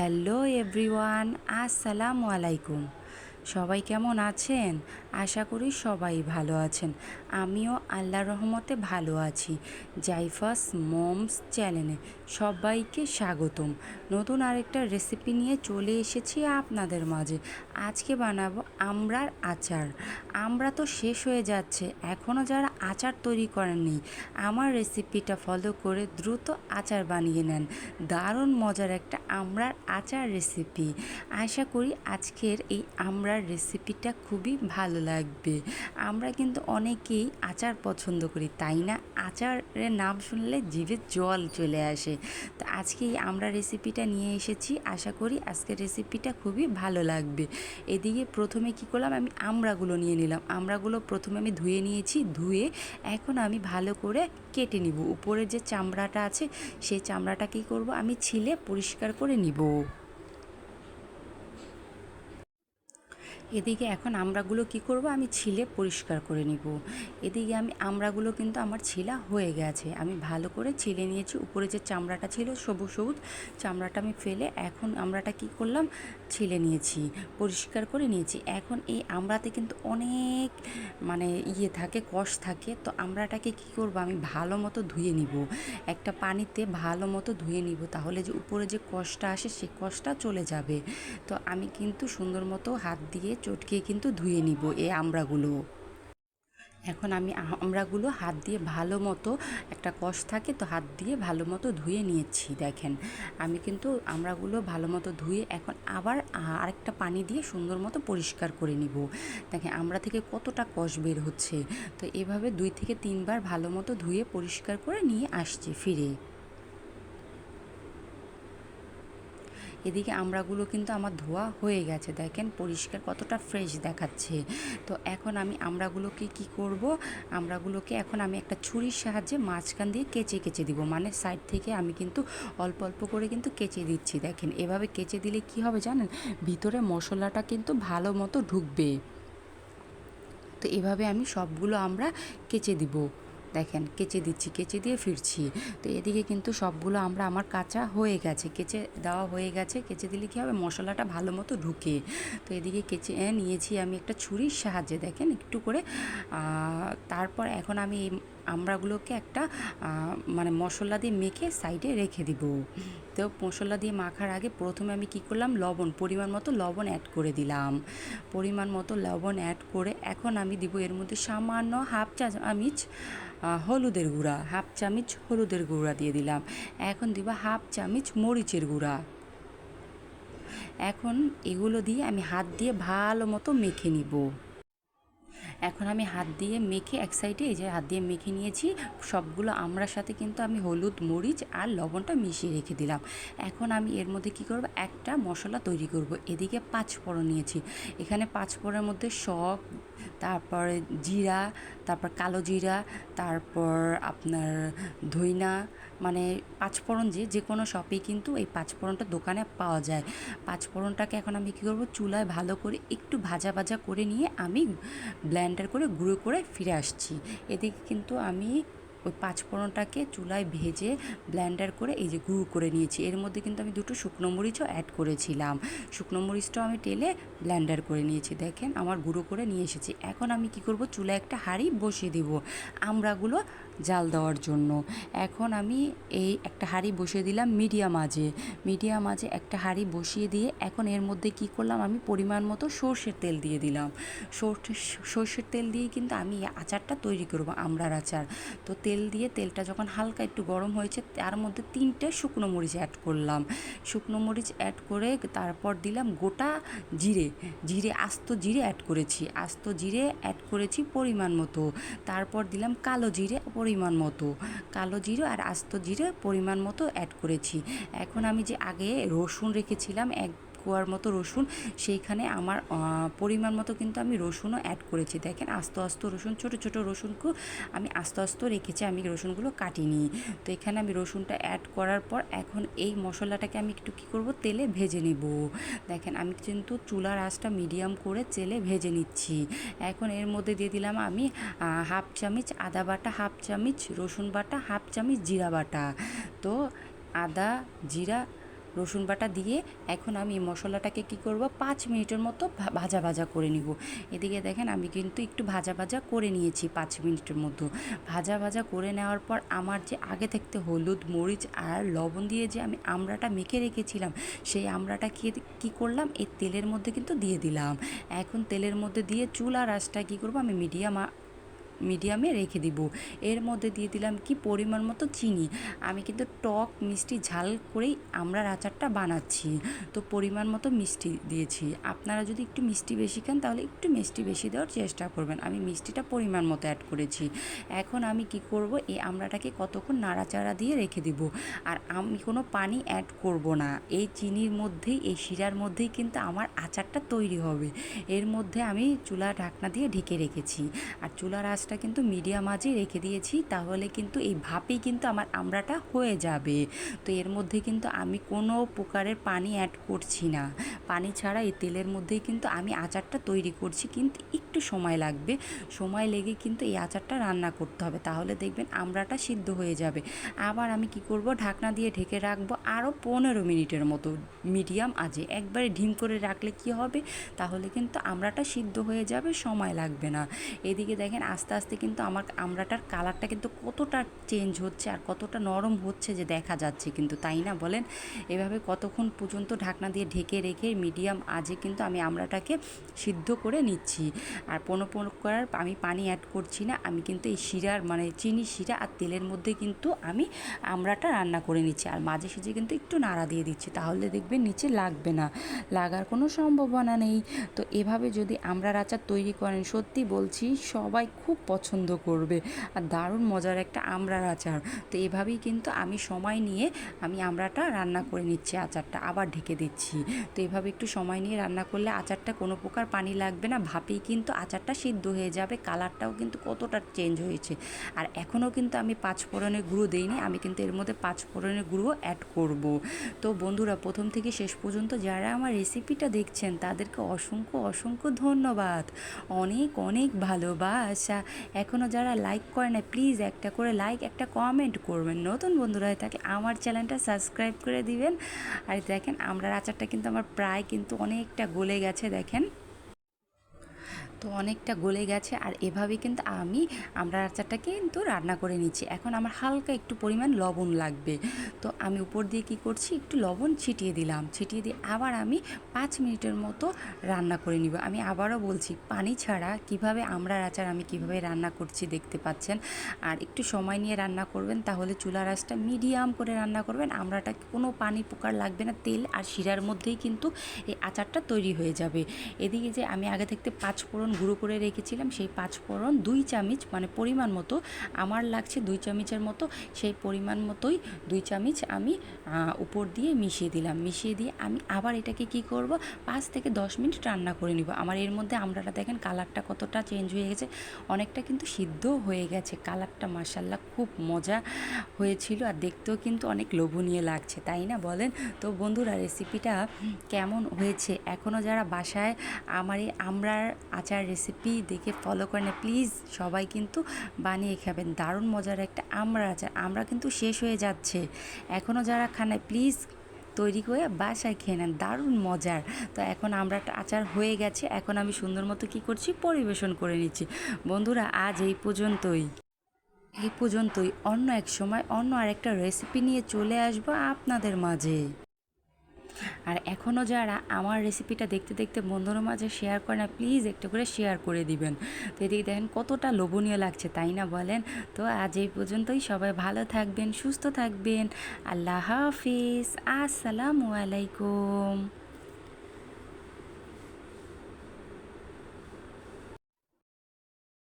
Hello everyone, আসসালামু আলাইকুম। সবাই কেমন আছেন? আশা করি সবাই ভালো আছেন। আমিও আল্লাহ রহমতে ভালো আছি। জাইফাস মমস চ্যানেলে সবাইকে স্বাগতম। নতুন আরেকটা রেসিপি নিয়ে চলে এসেছি আপনাদের মাঝে। আজকে বানাবো আমড়ার আচার। আমরা তো শেষ হয়ে যাচ্ছে এখনও যারা আচার তৈরি করেননি, আমার রেসিপিটা ফলো করে দ্রুত আচার বানিয়ে নেন। দারুণ মজার একটা আমড়ার আচার রেসিপি আশা করি আজকের এই আমড়ার রেসিপিটা খুবই ভালো লাগবে। আমরা কিন্তু অনেকেই আচার পছন্দ করি, তাই না? আচারের নাম শুনলে জিভে জল চলে আসে। তো আজকে আমরা রেসিপিটা নিয়ে এসেছি। আশা করি আজকের রেসিপিটা খুবই ভালো লাগবে। এদিকে প্রথমে কি করলাম? আমি আমড়াগুলো নিয়ে নিলাম। আমড়াগুলো প্রথমে আমি ধুয়ে নিয়েছি। ধুয়ে এখন আমি ভালো করে কেটে নিব। উপরে যে চামড়াটা আছে সেই চামড়াটা কী করব? আমি ছিলে পরিষ্কার করে নিব। এদিকে এখন আমড়াগুলো কি করব? আমি ছিলে পরিষ্কার করে নিব। এদিকে আমি আমড়াগুলো কিন্তু আমার ছিলা হয়ে গেছে। আমি ভালো করে ছিলে নিয়েছি। উপরে যে চামড়াটা ছিল সবুজ সবুজ, চামড়াটা আমি ফেলে এখন আমড়াটা কি করলাম? ছিলে নিয়েছি, পরিষ্কার করে নিয়েছি। এখন এই আমড়াতে কিন্তু অনেক মানে ইয়ে থাকে, কষ থাকে। তো আমড়াটাকে কি করব? আমি ভালো মতো ধুয়ে নিব। একটা পানিতে ভালো মতো ধুয়ে নিব। তাহলে যে উপরে যে কষটা আসে সেই কষটা চলে যাবে। তো আমি কিন্তু সুন্দর মতো হাত দিয়ে চটকে কিন্তু ধুয়ে নিব এই আমড়াগুলো। এখন আমি আমড়াগুলো হাত দিয়ে ভালো মতো, একটা কষ থাকে তো হাত দিয়ে ভালো মতো ধুয়ে নিয়েছি, দেখেন। আমি কিন্তু আমড়াগুলো ভালো মতো ধুয়ে এখন আবার আরেকটা পানি দিয়ে সুন্দর মতো পরিষ্কার করে নিব। দেখেন, আমড়া থেকে কতটা কষ বের হচ্ছে। তো এভাবে দুই থেকে তিনবার ভালো মতো ধুয়ে পরিষ্কার করে নিয়ে আসছি ফিরে। এদিকে আমড়াগুলো কিন্তু আমার ধোয়া হয়ে গেছে। দেখেন পরিষ্কার কতটা ফ্রেশ দেখাচ্ছে। তো এখন আমি আমড়াগুলোকে কি করব? আমড়াগুলোকে এখন আমি একটা ছুরির সাহায্যে মাঝখান দিয়ে কেচে কেচে দিব। মানে সাইড থেকে আমি কিন্তু অল্প অল্প করে কিন্তু কেচে দিচ্ছি। দেখেন এভাবে কেচে দিলে কি হবে জানেন? ভিতরে মশলাটা কিন্তু ভালো মতো ঢুকবে। তো এভাবে আমি সবগুলো আমরা কেচে দিব। দেখেন, কেচে দিচ্ছি, কেচে দিয়ে ফিরছি। তো এদিকে কিন্তু সবগুলো আমরা আমার কাঁচা হয়ে গেছে। কেচে দেওয়া হয়ে গেছে। কেচে দিলে কী হবে? মশলাটা ভালো মতো ঢুকে। তো এদিকে কেচে নিয়েছি আমি একটা ছুরির সাহায্যে, দেখেন, একটু করে। তারপর এখন আমি এই আমড়াগুলোকে একটা মানে মশলা দিয়ে মেখে সাইডে রেখে দিব। তো মশলা দিয়ে মাখার আগে প্রথমে আমি কি করলাম? লবণ, পরিমাণ মতো লবণ অ্যাড করে দিলাম। পরিমাণ মতো লবণ অ্যাড করে এখন আমি দিব এর মধ্যে সামান্য হাফ চা চামচ হলুদের গুঁড়া, হাফ চামচ হলুদের গুঁড়া দিয়ে দিলাম। এখন দিব হাফ চামচ মরিচের গুঁড়া। এখন এগুলো দিয়ে আমি হাত দিয়ে ভালো মতো মেখে নিব। এখন আমি হাত দিয়ে মেখে এক সাইডে এই যে হাত দিয়ে মেখে নিয়েছি, সবগুলো আমরার সাথে কিন্তু আমি হলুদ, মরিচ আর লবণটা মিশিয়ে রেখে দিলাম। এখন আমি এর মধ্যে কি করব? একটা মশলা তৈরি করব। এদিকে পাঁচ ফোড়ন নিয়েছি। এখানে পাঁচ ফোড়নের মধ্যে শখ তারপর জিরা, তারপর কালো জিরা, তারপর আপনার ধইনা মানে পাঁচফোড়ন যে যে কোনো শপেই কিন্তু এই পাঁচফোড়নটা দোকানে পাওয়া যায়। পাঁচফোড়নটাকে এখন আমি কী করব? চুলায় ভালো করে একটু ভাজা ভাজা করে নিয়ে আমি ব্ল্যান্ডার করে গুঁড়ো করে ফিরে আসছি। এদিকে কিন্তু আমি ওই পাঁচফোড়নটাকে চুলায় ভেজে ব্ল্যান্ডার করে এই যে গুঁড়ো করে নিয়েছি। এর মধ্যে কিন্তু আমি দুটো শুকনো মরিচও অ্যাড করেছিলাম। শুকনো মরিচটাও আমি টেলে ব্ল্যান্ডার করে নিয়েছি। দেখেন আমার গুঁড়ো করে নিয়ে এসেছি। এখন আমি কি করব? চুলায় একটা হাঁড়ি বসিয়ে দেবো আমড়াগুলো জাল দেওয়ার জন্য। এখন আমি এই একটা হাঁড়ি বসিয়ে দিলাম মিডিয়াম আজে মিডিয়াম আজে একটা হাঁড়ি বসিয়ে দিয়ে এখন এর মধ্যে কি করলাম? আমি পরিমাণ মতো সর্ষের তেল দিয়ে দিলাম। সর্ষে, সর্ষের তেল দিয়ে কিন্তু আমি আচারটা তৈরি করব আমড়ার আচার। তো তেল দিয়ে তেলটা যখন হালকা একটু গরম হয়েছে, তার মধ্যে তিনটে শুকনো মরিচ অ্যাড করলাম। শুকনো মরিচ অ্যাড করে তারপর দিলাম গোটা জিরে। জিরে, আস্ত জিরে অ্যাড করেছি। আস্ত জিরে অ্যাড করেছি পরিমাণ মতো। তারপর দিলাম কালো জিরে পরিমাণ মতো। কালো জিরে আর আস্ত জিরে পরিমাণ মতো অ্যাড করেছি। এখন আমি যে আগে রসুন রেখেছিলাম, এক কোয়ার মতো রসুন, সেইখানে আমার পরিমাণ মতো কিন্তু আমি রসুনও অ্যাড করেছি। দেখেন আস্ত আস্ত রসুন, ছোট ছোট রসুনকে আমি আস্তে আস্তে রেখেছি, আমি রসুনগুলো কাটিনি। তো এখানে আমি রসুনটা অ্যাড করার পর এখন এই মশলাটাকে আমি একটু কী করব, তেলে ভেজে নেব। দেখেন আমি কিন্তু চুলার আঁচটা মিডিয়াম করে তেলে ভেজে নিচ্ছি। এখন এর মধ্যে দিয়ে দিলাম আমি হাফ চামচ আদা বাটা হাফ চামচ রসুন বাটা হাফ চামচ জিরা বাটা। তো আদা, জিরা রসুন বাটা দিয়ে এখন আমি মশলাটাকে কি করব? পাঁচ মিনিটের মতো ভাজা ভাজা করে নিব। এদিকে দেখেন আমি কিন্তু একটু ভাজা ভাজা করে নিয়েছি পাঁচ মিনিটের মতো ভাজা ভাজা করে নেওয়ার পর আমার যে আগে থাকতে হলুদ, মরিচ আর লবণ দিয়ে যে আমি আমড়াটা মেখে রেখেছিলাম, সেই আমড়াটা খেয়ে কী করলাম? এই তেলের মধ্যে কিন্তু দিয়ে দিলাম। এখন তেলের মধ্যে দিয়ে চুল আর কী করব? আমি মিডিয়াম মিডিয়ামে রেখে দিব। এর মধ্যে দিয়ে দিলাম কি পরিমাণ মতো চিনি। আমি কিন্তু টক মিষ্টি ঝাল করেই আমরা আচারটা বানাচ্ছি। তো পরিমাণ মতো মিষ্টি দিয়েছি। আপনারা যদি একটু মিষ্টি বেশি খান, তাহলে একটু মিষ্টি বেশি দেওয়ার চেষ্টা করবেন। আমি মিষ্টিটা পরিমাণ মতো অ্যাড করেছি। এখন আমি কি করব, এই আমড়াটাকে কতক্ষণ নাড়াচাড়া দিয়ে রেখে দিব। আর আমি কোনো পানি অ্যাড করব না। এই চিনির মধ্যেই, এই শিরার মধ্যেই কিন্তু আমার আচারটা তৈরি হবে। এর মধ্যে আমি চুলা ঢাকনা দিয়ে ঢেকে রেখেছি। আর চুলার আঁচটা কিন্তু মিডিয়াম আঁচে রেখে দিয়েছি, তাহলে কিন্তু এই ভাপেই কিন্তু আমার আমড়াটা হয়ে যাবে। তো এর মধ্যে কিন্তু আমি কোনো প্রকারের পানি অ্যাড করছি না। পানি ছাড়া এই তেলের মধ্যেই কিন্তু আমি আচারটা তৈরি করছি, কিন্তু একটু সময় লাগবে। সময় লেগে কিন্তু এই আচারটা রান্না করতে হবে, তাহলে দেখবেন আমড়াটা সিদ্ধ হয়ে যাবে। আবার আমি কি করব, ঢাকনা দিয়ে ঢেকে রাখব আরও পনেরো মিনিটের মতো, মিডিয়াম আজে একবারে ঢিম করে রাখলে কি হবে? তাহলে কিন্তু আমড়াটা সিদ্ধ হয়ে যাবে, সময় লাগবে না। এদিকে দেখেন আস্তে আস্তে কিন্তু আমার আমড়াটার কালারটা কিন্তু কতটা চেঞ্জ হচ্ছে আর কতটা নরম হচ্ছে যে দেখা যাচ্ছে কিন্তু, তাই না বলেন? এভাবে কতক্ষণ পর্যন্ত ঢাকনা দিয়ে ঢেকে রেখে মিডিয়াম আজে কিন্তু আমি আমড়াটাকে সিদ্ধ করে নিচ্ছি। আর কোনো প্রকার আমি পানি অ্যাড করছি না, আমি কিন্তু এই শিরার মানে চিনি শিরা আর তেলের মধ্যে কিন্তু আমি আমড়াটা রান্না করে নিচ্ছি। আর মাঝে সাঝে কিন্তু একটু নাড়া দিয়ে দিচ্ছি, তাহলে দেখবেন নিচে লাগবে না, লাগার কোনো সম্ভাবনা নেই। তো এভাবে যদি আমড়ার আচার তৈরি করেন, সত্যি বলছি সবাই খুব পছন্দ করবে। আর দারুণ মজার একটা আমড়ার আচার। তো এভাবেই কিন্তু আমি সময় নিয়ে আমি আমড়াটা রান্না করে নিচ্ছি, আচারটা আবার ঢেকে দিচ্ছি। তো এভাবে একটু সময় নিয়ে রান্না করলে আচারটা কোনো প্রকার পানি লাগবে না, ভাপেই কিন্তু আচারটা সিদ্ধ হয়ে যাবে, কালারটাও কিন্তু কতটা চেঞ্জ হয়েছে। আর এখনও কিন্তু আমি পাঁচ ফোড়নের গুঁড়ো দিইনি, আমি কিন্তু এর মধ্যে পাঁচ ফোড়নের গুঁড়ো অ্যাড করব। তো বন্ধুরা, প্রথম থেকে শেষ পর্যন্ত যারা আমার রেসিপিটা দেখছেন, তাদেরকে অসংখ্য অসংখ্য ধন্যবাদ। অনেক অনেক ভালোবাসা। এখনও যারা লাইক করে না প্লিজ একটা করে লাইক একটা কমেন্ট করবেন। নতুন বন্ধুরা হয়ে থাকলে আমার চ্যানেলটা সাবস্ক্রাইব করে দিবেন। আর দেখেন আমরা আচারটা কিন্তু আমার প্রায় কিন্তু অনেকটা গলে গেছে, দেখেন। তো অনেকটা গলে গেছে আর এভাবে কিন্তু আমি আমরা আচারটাকে কিন্তু রান্না করে নিচ্ছি। এখন আমার হালকা একটু পরিমাণ লবণ লাগবে। তো আমি উপর দিয়ে কি করছি? একটু লবণ ছিটিয়ে দিলাম। ছিটিয়ে দিয়ে আবার আমি পাঁচ মিনিটের মতো রান্না করে নিব। আমি আবারও বলছি, পানি ছাড়া কীভাবে আমরা আচার আমি কীভাবে রান্না করছি দেখতে পাচ্ছেন? আর একটু সময় নিয়ে রান্না করবেন, তাহলে চুলার আঁচটা মিডিয়াম করে রান্না করবেন। আমরাটা কোনো পানি পোকার লাগবে না, তেল আর শিরার মধ্যেই কিন্তু এই আচারটা তৈরি হয়ে যাবে। এদিকে যে আমি আগে থাকতে পাঁচ ফোড়ন গুঁড়ো করে রেখেছিলাম, সেই পাঁচ ফোড়ন দুই চামচ মানে পরিমাণ মতো আমার লাগছে দুই চামচের মতো, সেই পরিমাণ মতোই দুই চামচ আমি উপর দিয়ে মিশিয়ে দিলাম। মিশিয়ে দিয়ে আমি আবার এটাকে কি করব? পাঁচ থেকে দশ মিনিট রান্না করে নিব। আমার এর মধ্যে আমরাটা দেখেন কালারটা কতটা চেঞ্জ হয়ে গেছে। অনেকটা কিন্তু সিদ্ধ হয়ে গেছে। কালারটা মাসাল্লাহ খুব মজা হয়েছিল আর দেখতেও কিন্তু অনেক লোভনীয় লাগছে, তাই না বলেন? তো বন্ধুরা রেসিপিটা কেমন হয়েছে? এখনও যারা বাসায় আমার এই আমড়ার আচার রেসিপি দেখে ফলো করেন। প্লিজ সবাই কিন্তু বানিয়ে খাবেন। দারুণ মজার একটা আমরা আচার আমরা কিন্তু শেষ হয়ে যাচ্ছে। এখনও যারা খান প্লিজ তৈরি করে বাসায় খেয়ে নেন। দারুণ মজার। তো এখন আমরা আচার হয়ে গেছে। এখন আমি সুন্দর মতো কী করছি? পরিবেশন করে নিচ্ছি। বন্ধুরা, আজ এই পর্যন্তই। এই পর্যন্তই। অন্য এক সময় অন্য আরেকটা রেসিপি নিয়ে চলে আসব আপনাদের মাঝে। আর এখনও যারা আমার রেসিপিটা দেখতে দেখতে বন্ধুর মাঝে শেয়ার করে না প্লিজ একটু করে শেয়ার করে দিবেন। তো এদিকে দেখেন কতটা লোভনীয় লাগছে, তাই না বলেন? তো আজ এই পর্যন্তই, সবাই ভালো থাকবেন, সুস্থ থাকবেন। আল্লাহ হাফিজ, আসসালামু আলাইকুম।